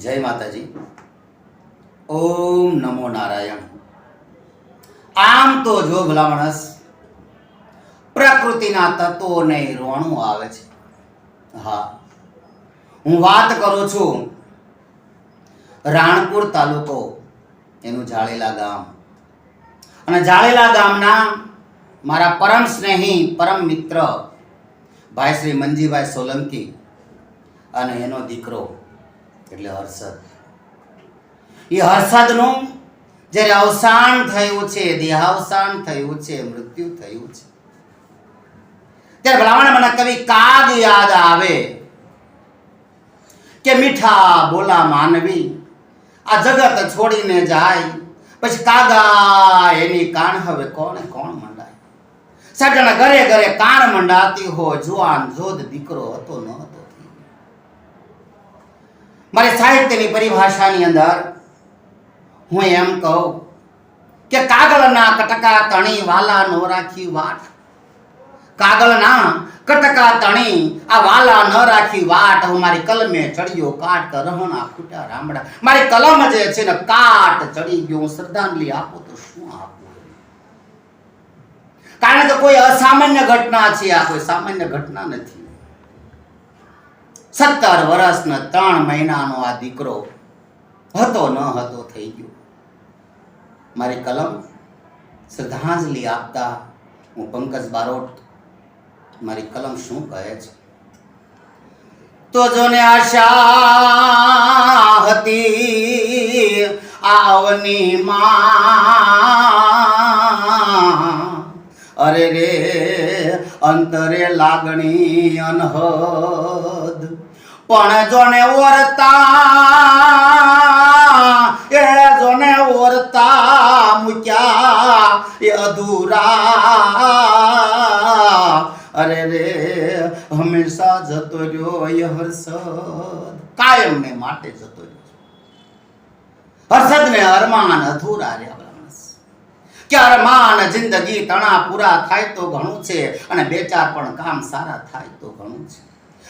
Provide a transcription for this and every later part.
જય માતાજી. ઓમ નમો નારાયણ. આમ તો જો ભલા માણસ પ્રકૃતિના તત્વોને રોણું આવે છે. હા. હું વાત કરું છું રાણપુર તાલુકો, એનું જાળેલા ગામ. અને જાળેલા ગામના મારા પરમ સ્નેહી, પરમ મિત્ર ભાઈ શ્રી મંજીભાઈ સોલંકી અને એનો દીકરો એટલે હર્ષદ. એ હર્ષદનું જ્યારે અવસાન થયું છે, દેહાવસાન થયું છે, મૃત્યુ થયું છે. ત્યારે ભલામણ મને કવિ કાગ યાદ આવે કે મીઠા બોલા માનવી, આ જગત છોડીને જાય, પછી કાગા એની કાણ હવે કોને કોણ મંડાય? સજ્જણ ઘરે ઘરે કાણ મંડાતી હો જુવાન જોધ દીકરો હતો ન હતો મારી સાહિત્યની પરિભાષાની અંદર હું એમ કહું કે કાગળના કટકા તણી વાલા નો રાખી વાટ. કાગળના કટકા તણી આ વાલા ન રાખી વાટ. હું મારી કલમે ચડ્યો કાટ રહણા ખૂટા રામડા. મારી કલમ જે છે ને કાટ ચડી ગયો, હું શ્રદ્ધાંજલિ આપું તો શું આપું? કારણ કે કોઈ અસામાન્ય ઘટના છે આ, કોઈ સામાન્ય ઘટના નથી. સત્તર વર્ષનો ત્રણ મહિનાનો આ દીકરો હતો, ન હતો, થઈ ગયો. મારી કલમ શ્રદ્ધાંજલિ આપતા હું પંકજ બારોટ, મારી કલમ શું કહે છે? તો જોને આશા હતી આવની માં. અરે રે, અંતરે લાગણી અનહદ પણ જોને ઓરતા એ જોને ઓરતા મૂક્યા એ અધૂરા. અરે રે, હંમેશા જતો રહ્યો એ હર્ષદ કાયમ ને માટે જતો રહ્યો હર્ષદ ને અરમાન અધૂરા રહ્યા કે અરમાન જિંદગી તણા પૂરા થાય તો ઘણું છે અને બે ચાર પણ કામ સારા થાય તો ઘણું છે.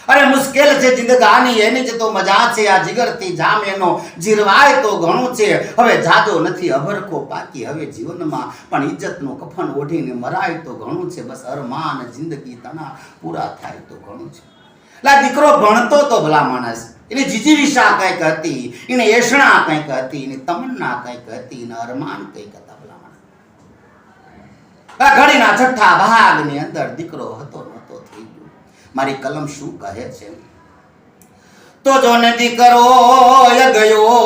અરે મુશ્કેલ છે જિંદગાની, એની જ તો મજા છે આ જીગરથી જામ એનો જીરવાય તો ઘણું છે. હવે જાદો નથી અભરખો પાકી હવે જીવનમાં પણ ઇજ્જતનું કફન ઓઢીને મરાય તો ઘણું છે. બસ અરમાન જિંદગી તણા પૂરા થાય તો ઘણું છે. લા દીકરો ભણતો તો ભલા માણસ. એની જીજીવિષા કંઈક હતી, એને એષણા કંઈક હતી, એની તમન્ના કંઈક હતી, એને અરમાન કંઈક હતા ભલા માણસ. આ ઘડીના છઠ્ઠા ભાગની અંદર દીકરો હતો મારી કલમ શું કહે છે? તો જો ને દીકરો ગયો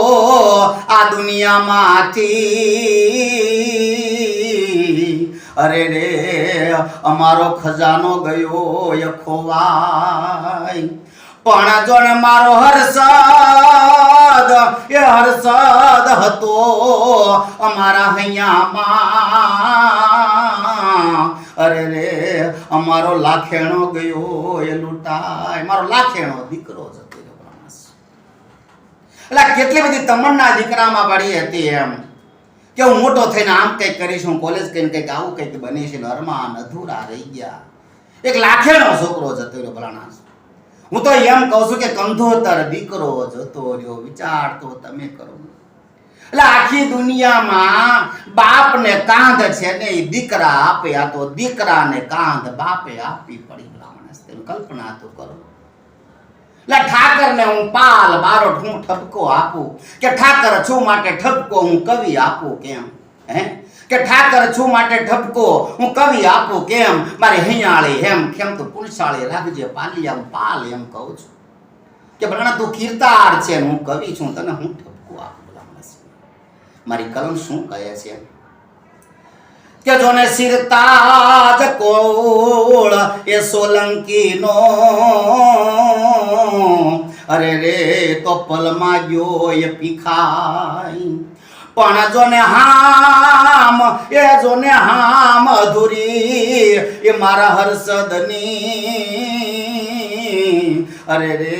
આ દુનિયામાંથી. અરે રે, અમારો ખજાનો ગયો, ય ખોવાય પણ જો ને મારો હર્ષદ, એ હર્ષદ હતો અમારા હૈયામાં. અરે રે, અમારો લાખેણો ગયો, એ લૂંટાય. મારો લાખેણો દીકરો જતો એટલે કેટલી બધી તમન્ના દીકરામાં પડી હતી એમ. કે હું મોટો થઈને આમ કંઈક કરીશ, હું કોલેજ કહીને કંઈક આવું કંઈક બનીશ ને અરમાન અધૂરા રહી ગયા. એક લાખેણો છોકરો જતો રહ્યો ભલાણા. હું તો એમ કહું છું કે કંધોતર દીકરો જતો રહ્યો. વિચાર તો તમે કરો. એટલે આખી દુનિયામાં બાપને કાંધ છે ને એ દીકરા આપે, આ તો દીકરાને કાંધ બાપે આપવી પડી માણસ કલ્પના તો કરો. એટલે ઠાકરને હું પાલ, બારોટ હું ઠપકો આપું. કે ઠાકર છું માટે ઠપકો, હું કવિ આપું કેમ? હે? કે ઠાકર છું માટે ઠપકો, હું કવિ આપું કેમ? મારી હિયાળી હેમ કેમ તું પુલસાળી રાખજે પાલિયા આમ પાલ એમ કહું છું. કે ભણા તું કીર્તાર છે હું કવિ છું, તને હું ઠપકો આપું ભલા માણસ મારી કલમ શું કહે છે? કે જોને સિરતાજ કોળ એ સોલંકી નો અરે રે, તો પલમાં ગયો એ પીખાય પણ જોને હામ, એ જોને હામ અધૂરી, એ મારા હર્ષદની. અરે રે,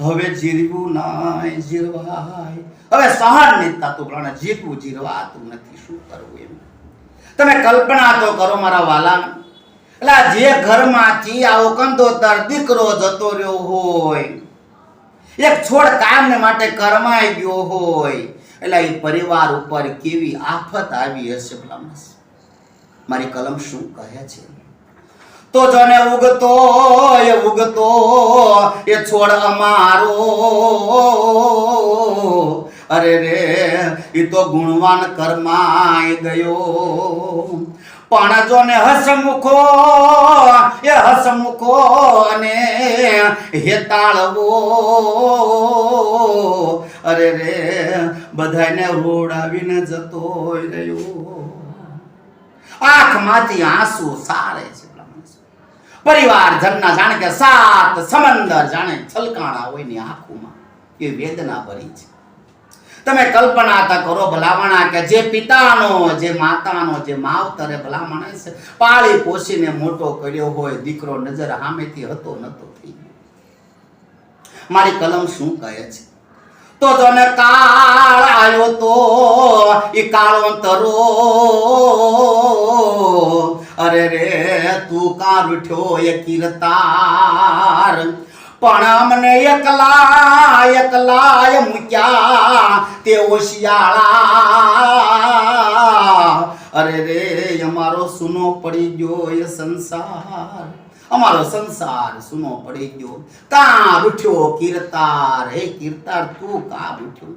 હવે જીરવું નાય, જીરવાય. હવે સહન નીતા તું પ્રાણ જીતવું જીરવાતું નથી. શું કરવું એમ? તમે કલ્પના તો કરો મારા વાલા એટલે જે ઘરમાંથી આવો કંદોતર દીકરો જતો રહ્યો હોય, એક છોડ કામને માટે કરમાઈ ગયો હોય, એટલે એ પરિવાર ઉપર કેવી આફત આવી હશે ભલામણ મારી કલમ શું કહે છે? તો જને ઉગતો, એ ઉગતો, એ છોડ અમારો. અરે રે એ તો ગુણવાન કરમાઈ ગયો. પણ જો ને હસમુખો એ હસમુખો અને હેતાળવો અરે રે બધાને રોડાવીને જતો રહ્યો. આંખમાંથી આંસુ સારે છે પરિવાર જનના જાણે કે સાત સમંદર જાણે છલકાણા હોયની આંખોમાં. એ વેદના ભરી છે. તમે કલ્પના તા કરો ભલામણા કે જે પિતાનો, જે માતાનો, જે માવતરે ભલામણા છે, પાળી પોષીને મોટો કર્યો હોય, દીકરો નજર સામેથી હતો નતો થઈ મારી કલમ શું કહે છે? તો તને કાળ આવ્યો તો એ કાળો તરો અરે રે, તું કાળ ઉઠ્યો એ કીર્તાર. પણ અમને એકલા એકલા મૂક્યા તેઓ શિયાળા. અરે રે, અમારો સુનો પડી ગયો એ સંસાર. અમારો સંસાર સુનો પડી ગયો. કા રૂઠ્યો કીર્તાર. હે કીર્તાર, તું કા રૂઠ્યો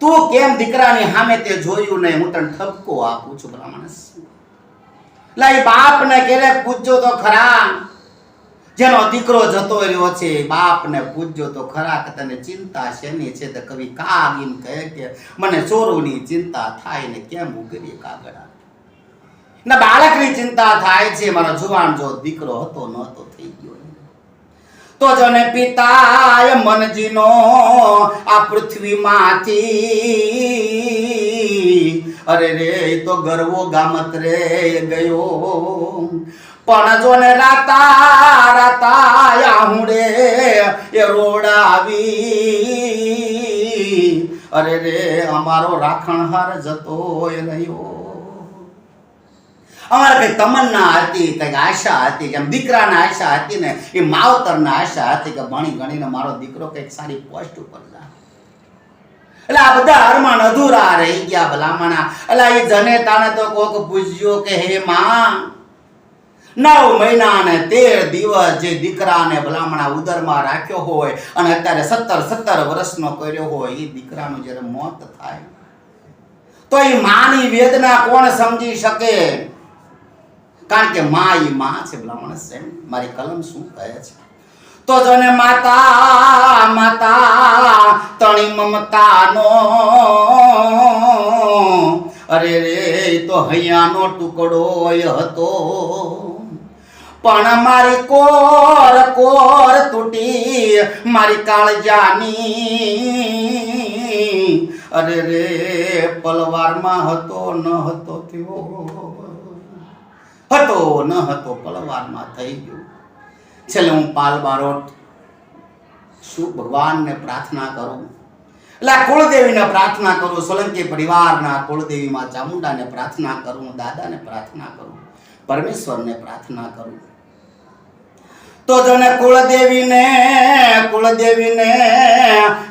તું કેમ દીકરાની સામે તે જોયું નહીં? હું તને ઠપકો આપું છું, બ્રાહ્મણ. લાઈ બાપ બાપને કેરે પૂછજો તો ખરા. જેનો દીકરો જતો રહ્યો છે, બાપને પૂજ્યો તો ખરા કે તને ચિંતા શેની છે તો કવિ કાગીન કહે કે, મને ચોરોની ચિંતા થાય ને કેમ ઉગરીએ કાગડા ના બાળકની ચિંતા થાય છે, મારો જુવાન જો દીકરો હતો નહોતો થઈ ગયો તો જને પિતા મનજીનો આ પૃથ્વીમાંથી અરે રે, એ તો ગરવો ગામત રે ગયો. પણ જો ને રાતા રાતા આહુડે એ રોડાવી અરે રે, અમારો રાખણહાર જતો એ રહ્યો. અમારે કઈ તમન્ના હતી, કંઈક આશા હતી કે દીકરાના આશા હતી ને, એ માવતરના આશા હતી કે ભણી ગણીને મારો દીકરો કંઈક સારી પોસ્ટ ઉપર જાય. એટલે આ બધા અરમાન અધૂરા રહી ગયા ભલામણા. એટલે એ જને તાને તો કોક પૂછ્યો કે, હે માં, નવ મહિના અને તેર દિવસ જે દીકરાને ભલામણા ઉદરમાં રાખ્યો હોય અને અત્યારે સત્તર સત્તર વર્ષનો કર્યો હોય એ દીકરાનું જ્યારે મોત થાય, તો એ માની વેદના કોણ સમજી શકે? કારણ કે મા એ મા છે ભલામણ છે મારી કલમ શું કહે છે? તો જને માતા માતા, તણી મમતાનો. અરે રે, તો હૈયાનો ટુકડો હતો. પણ મારી કોર કોર તૂટી મારી કાળજાની. અરે રે, પલવારમાં હતો, ન હતો થયો હતો, ન હતો, પલવારમાં થઈ ગયું. છેલ્લે હું પાલ બારોટ. શું ભગવાનને પ્રાર્થના કરું? એટલે કુળદેવીને પ્રાર્થના કરું, સોલંકી પરિવારના કુળદેવીમાં ચામુંડાને પ્રાર્થના કરું દાદાને પ્રાર્થના કરું, પરમેશ્વરને પ્રાર્થના કરું. તો જને કુળદેવીને કુળદેવીને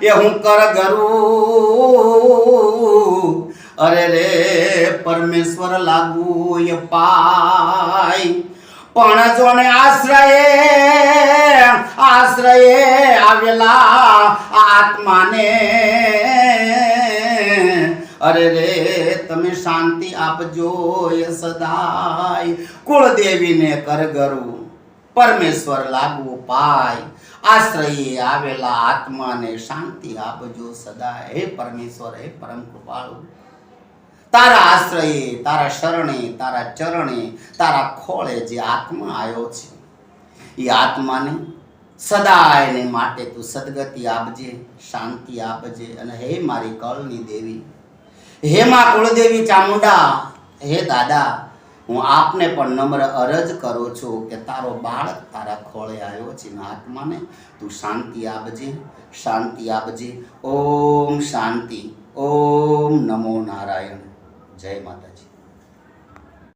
એ હું કર ગરું. અરે રે, પરમેશ્વર લાગુ એ પાય. પણ જોને આશ્રયે આશ્રયે આવેલા આત્માને. અરે રે, તમે શાંતિ આપજો એ સદાય. કુળદેવીને કરગરું પરમેશ્વર લાગુ પાય. આશ્રયે આવેલા આત્માને શાંતિ આપજો સદાય. હે પરમેશ્વર, હે પરમ કૃપાળુ તારા આશ્રયે, તારા શરણે, તારા ચરણે, તારા ખોળે જે આત્મા આવ્યો છે, એ આત્માને સદાયને માટે તું સદગતિ આપજે, શાંતિ આપજે અને હે મારી કળની દેવી, હે મા કુળદેવી ચામુંડા, હે દાદા, હું આપને પણ નમ્ર અરજ કરું છું કે તારો બાળક તારા ખોળે આવ્યો છે આત્માને તું શાંતિ આપજે શાંતિ આપજે. ઓમ શાંતિ, ઓમ નમો નારાયણ. જય માતાજી.